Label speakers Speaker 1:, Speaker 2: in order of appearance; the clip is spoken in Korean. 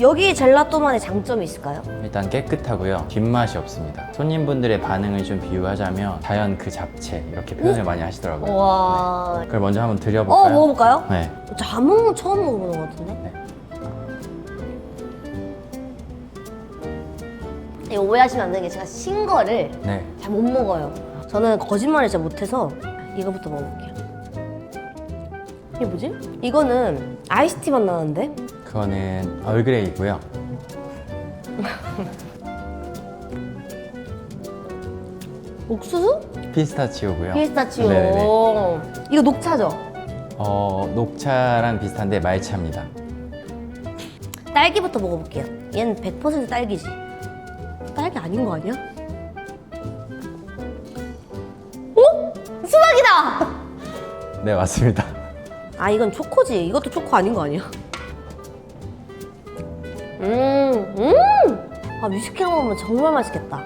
Speaker 1: 여기 젤라또만의 장점이 있을까요?
Speaker 2: 일단 깨끗하고요. 뒷맛이 없습니다. 손님분들의 반응을 좀 비유하자면 자연 그 잡채 이렇게 표현을 많이 하시더라고요.
Speaker 1: 와.
Speaker 2: 그걸 먼저 한번
Speaker 1: 어,
Speaker 2: 드려볼까요?
Speaker 1: 먹어볼까요?
Speaker 2: 네.
Speaker 1: 자몽 처음 먹어보는 것 같은데?
Speaker 2: 네.
Speaker 1: 이거 오해하시면 안 되는 게 제가 신 거를
Speaker 2: 네.
Speaker 1: 잘 못 먹어요. 저는 거짓말을 잘 못해서 이거부터 먹어볼게요. 이게 뭐지? 이거는 아이스티 맛 나는데?
Speaker 2: 그거는 얼그레이고요.
Speaker 1: 옥수수?
Speaker 2: 피스타치오고요.
Speaker 1: 피스타치오.
Speaker 2: 네네네.
Speaker 1: 이거 녹차죠?
Speaker 2: 어, 녹차랑 비슷한데 말차입니다.
Speaker 1: 딸기부터 먹어볼게요. 얘는 100% 딸기지. 딸기 아닌 거 아니야? 어? 수박이다!
Speaker 2: 네, 맞습니다.
Speaker 1: 아 이건 초코지. 이것도 초코 아닌 거 아니야? 음, 음! 아 뮤직케 먹으면 정말 맛있겠다.